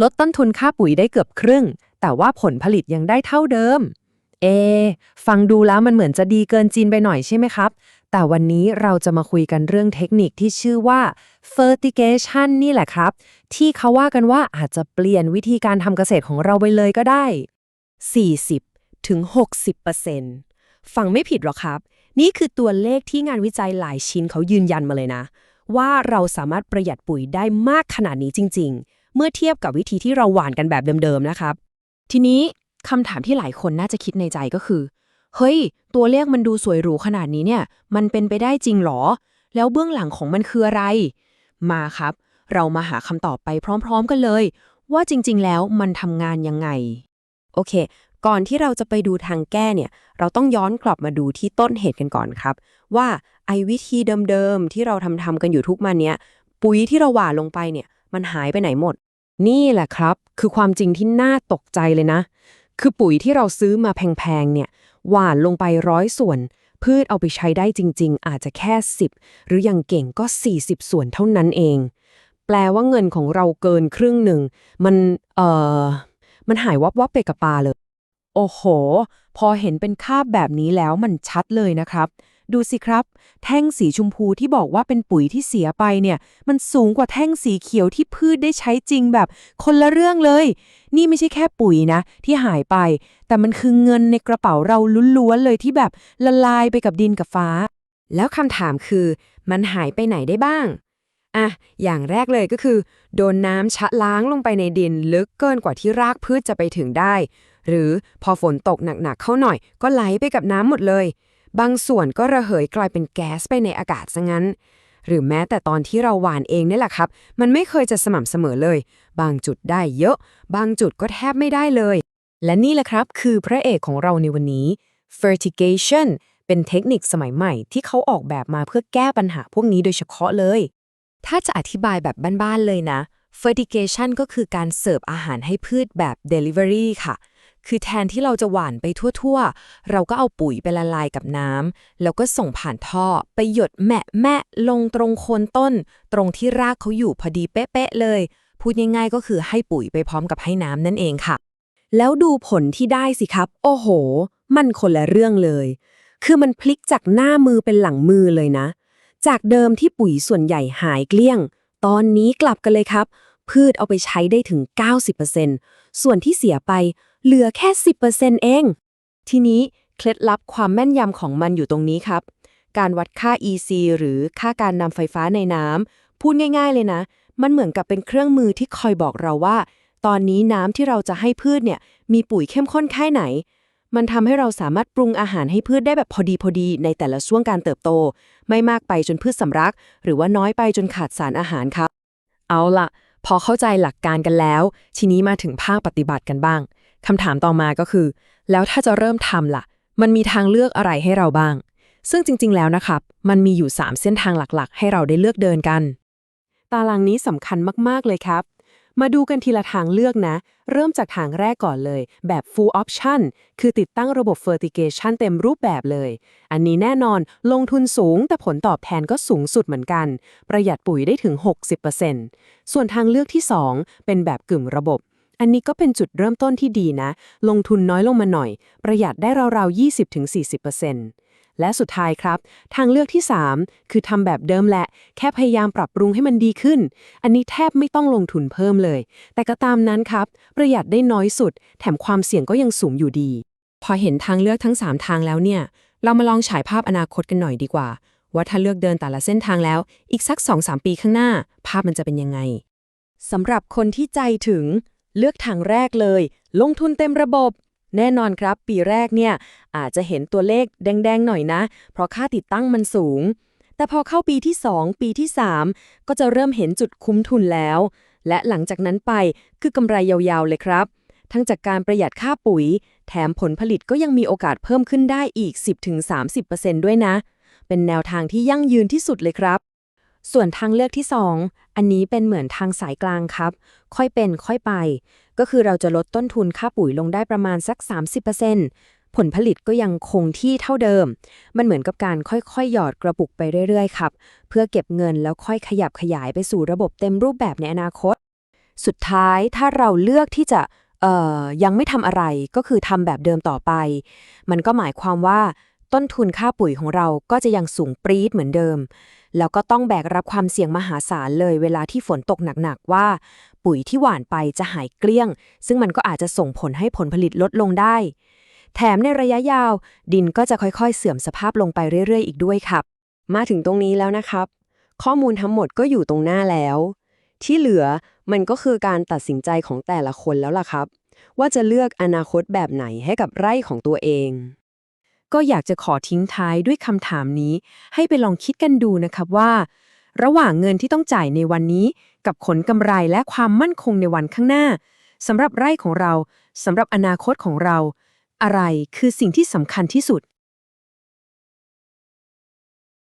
ลดต้นทุนค่าปุ๋ยได้เกือบครึ่ง แต่ว่าผลผลิตยังได้เท่าเดิม เอ ฟังดูแล้วมันเหมือนจะดีเกินจีนไปหน่อยใช่ไหมครับ แต่วันนี้เราจะมาคุยกันเรื่องเทคนิคที่ชื่อว่า fertigation นี่แหละครับ ที่เขาว่ากันว่าอาจจะเปลี่ยนวิธีการทำเกษตรของเราไปเลยก็ได้ 40ถึง60%ฟังไม่ผิดหรอกครับ นี่คือตัวเลขที่งานวิจัยหลายชิ้นเขายืนยันมาเลยนะ ว่าเราสามารถประหยัดปุ๋ยได้มากขนาดนี้จริง ๆ เมื่อเทียบกับวิธีที่เราหวานกันแบบเดิมๆนะครับ ทีนี้คำถามที่หลายคนน่าจะคิดในใจก็คือ เฮ้ย ตัวเลขมันดูสวยหรูขนาดนี้เนี่ย มันเป็นไปได้จริงหรอ แล้วเบื้องหลังของมันคืออะไร มาครับ เรามาหาคำตอบไปพร้อม ๆ กันเลย ว่าจริง ๆ แล้วมันทำงานยังไง โอเค ก่อนที่เราจะไปดูทางแก้เนี่ย เราต้องย้อนกลับมาดูที่ต้นเหตุกันก่อนครับ ว่าไอ้วิธีเดิมๆที่เราทำทำๆกันอยู่ทุกมันเนี้ยปุ๋ยที่เราหว่านลงไปเนี่ย มันหายไปไหนหมด นี่แหละครับ คือความจริงที่น่าตกใจเลยนะ คือปุ๋ยที่เราซื้อมาแพงๆเนี่ย หว่านลงไปร้อยส่วน พืชเอาไปใช้ได้จริง ๆ อาจจะแค่ 10 หรืออย่างเก่งก็ 40 ส่วนเท่านั้นเอง แปลว่าเงินของเราเกินครึ่งหนึ่ง มันเอ่อมันหายวับวับไปกับปลาเลย โอ้โห พอเห็นเป็นคาบแบบนี้แล้วมันชัดเลยนะครับ ดูสิครับ แท่งสีชมพูที่บอกว่าเป็นปุ๋ยที่เสียไปเนี่ย มันสูงกว่าแท่งสีเขียวที่พืชได้ใช้จริงแบบคนละเรื่องเลย นี่ไม่ใช่แค่ปุ๋ยนะ ที่หายไป แต่มันคือเงินในกระเป๋าเราล้วนๆเลยที่แบบละลายไปกับดินกับฟ้า แล้วคำถามคือ มันหายไปไหนได้บ้างอะอย่างแรกเลยก็คือ โดนน้ำชะล้างลงไปในดินลึกเกินกว่าที่รากพืชจะไปถึงได้ หรือพอฝนตกหนักๆเข้าหน่อย ก็ไหลไปกับน้ำหมดเลย บางส่วนก็ระเหยกลายเป็นแก๊สไปในอากาศซะงั้น หรือแม้แต่ตอนที่เราหวานเองนี่แหละครับ มันไม่เคยจะสม่ำเสมอเลย บางจุดได้เยอะ บางจุดก็แทบไม่ได้เลย และนี่แหละครับ คือพระเอกของเราในวันนี้ fertigation เป็นเทคนิคสมัยใหม่ที่เขาออกแบบมาเพื่อแก้ปัญหาพวกนี้โดยเฉพาะเลย ถ้าจะอธิบายแบบบ้านๆเลยนะ fertigation ก็คือการเสิร์ฟอาหารให้พืชแบบ delivery ค่ะ คือแทนที่เราจะหว่านไปทั่วๆ เราก็เอาปุ๋ยไปละลายกับน้ำแล้วก็ส่งผ่านท่อไปหยดแมะแมะลงตรงโคนต้น ตรงที่รากเขาอยู่พอดีเป๊ะๆเลย พูดง่ายๆก็คือให้ปุ๋ยไปพร้อมกับให้น้ำนั่นเองค่ะ แล้วดูผลที่ได้สิครับ โอ้โห มันคนละเรื่องเลย คือมันพลิกจากหน้ามือเป็นหลังมือเลยนะ จากเดิมที่ปุ๋ยส่วนใหญ่หายเกลี้ยง ตอนนี้กลับกันเลยครับ พืชเอาไปใช้ได้ถึง 90%ส่วนที่เสียไป เหลือแค่ 10%เอง ทีนี้เคล็ดลับความแม่นยำของมันอยู่ตรงนี้ครับ การวัดค่า EC หรือค่าการนำไฟฟ้าในน้ำพูดง่าย ๆ เลยนะ มันเหมือนกับเป็นเครื่องมือที่คอยบอกเราว่า ตอนนี้น้ำที่เราจะให้พืชเนี่ย มีปุ๋ยเข้มข้นแค่ไหน มันทำให้เราสามารถปรุงอาหารให้พืชได้แบบพอดีพอดีในแต่ละช่วงการเติบโต ไม่มากไปจนพืชสำรัก หรือว่าน้อยไปจนขาดสารอาหารครับ เอาละพอเข้าใจหลักการกันแล้ว ทีนี้มาถึงภาคปฏิบัติกันบ้าง คำถามต่อมาก็คือ แล้วถ้าจะเริ่มทำล่ะ มันมีทางเลือกอะไรให้เราบ้าง ซึ่งจริง ๆ แล้วนะครับ มันมีอยู่ 3 เส้นทางหลักๆ ให้เราได้เลือกเดินกัน ตารางนี้สำคัญมาก ๆ เลยครับ มาดูกันทีละทางเลือกนะ เริ่มจากทางแรกก่อนเลย แบบ full option คือติดตั้งระบบ fertigation เต็มรูปแบบเลย อันนี้แน่นอนลงทุนสูงแต่ผลตอบแทนก็สูงสุดเหมือนกัน ประหยัดปุ๋ยได้ถึง 60%ส่วนทางเลือกที่ 2 เป็นแบบกึ่งระบบ อันนี้ก็เป็นจุดเริ่มต้นที่ดีนะ ลงทุนน้อยลงมาหน่อย ประหยัดได้ราวๆ 20-40%และสุดท้ายครับ ทางเลือกที่ 3 คือทำแบบเดิมแหละ แค่พยายามปรับปรุงให้มันดีขึ้น อันนี้แทบไม่ต้องลงทุนเพิ่มเลย แต่ก็ตามนั้นครับ ประหยัดได้น้อยสุด แถมความเสี่ยงก็ยังสูงอยู่ดี พอเห็นทางเลือกทั้ง 3 ทางแล้วเนี่ย เรามาลองฉายภาพอนาคตกันหน่อยดีกว่า ว่าถ้าเลือกเดินแต่ละเส้นทางแล้ว อีกสัก 2-3 ปีข้างหน้า ภาพมันจะเป็นยังไงสำหรับคนที่ใจถึง เลือกทางแรกเลย ลงทุนเต็มระบบ แน่นอนครับ ปีแรกเนี่ย อาจจะเห็นตัวเลขแดง ๆ หน่อยนะ เพราะค่าติดตั้งมันสูง แต่พอเข้าปีที่ 2 ปีที่ 3 ก็จะเริ่มเห็นจุดคุ้มทุนแล้ว และหลังจากนั้นไปคือกำไรยาวๆเลยครับ ทั้งจากการประหยัดค่าปุ๋ย แถมผลผลิตก็ยังมีโอกาสเพิ่มขึ้นได้อีก 10-30%ด้วยนะ เป็นแนวทางที่ยั่งยืนที่สุดเลยครับ ส่วนทางเลือกที่ 2 อันนี้เป็นเหมือนทางสายกลางครับ ค่อยเป็นค่อยไป ก็คือเราจะลดต้นทุนค่าปุ๋ยลงได้ประมาณสัก 30%ผลผลิตก็ยังคงที่เท่าเดิม มันเหมือนกับการค่อยๆ หยอดกระปุกไปเรื่อยๆ ครับ เพื่อเก็บเงินแล้วค่อยขยับขยายไปสู่ระบบเต็มรูปแบบในอนาคต สุดท้ายถ้าเราเลือกที่จะเอ่อยังไม่ทำอะไรก็คือทำแบบเดิมต่อไป มันก็หมายความว่าต้นทุนค่าปุ๋ยของเราก็จะยังสูงปรี๊ดเหมือนเดิม แล้วก็ต้องแบกรับความเสี่ยงมหาศาลเลยเวลาที่ฝนตกหนักๆว่า ปุ๋ยที่หว่านไปจะหายเกลี้ยง ซึ่งมันก็อาจจะส่งผลให้ผลผลิตลดลงได้ แถมในระยะยาว ดินก็จะค่อยๆ เสื่อมสภาพลงไปเรื่อยๆ อีกด้วยครับ มาถึงตรงนี้แล้วนะครับ ข้อมูลทั้งหมดก็อยู่ตรงหน้าแล้ว ที่เหลือมันก็คือการตัดสินใจของแต่ละคนแล้วล่ะครับ ว่าจะเลือกอนาคตแบบไหนให้กับไร่ของตัวเอง ก็อยากจะขอทิ้งท้ายด้วยคำถามนี้ ให้ไปลองคิดกันดูนะครับว่า ระหว่างเงินที่ต้องจ่ายในวันนี้ กับผลกำไรและความมั่นคงในวันข้างหน้าสำหรับไร่ของเราสำหรับอนาคตของเรา อะไรคือสิ่งที่สำคัญที่สุด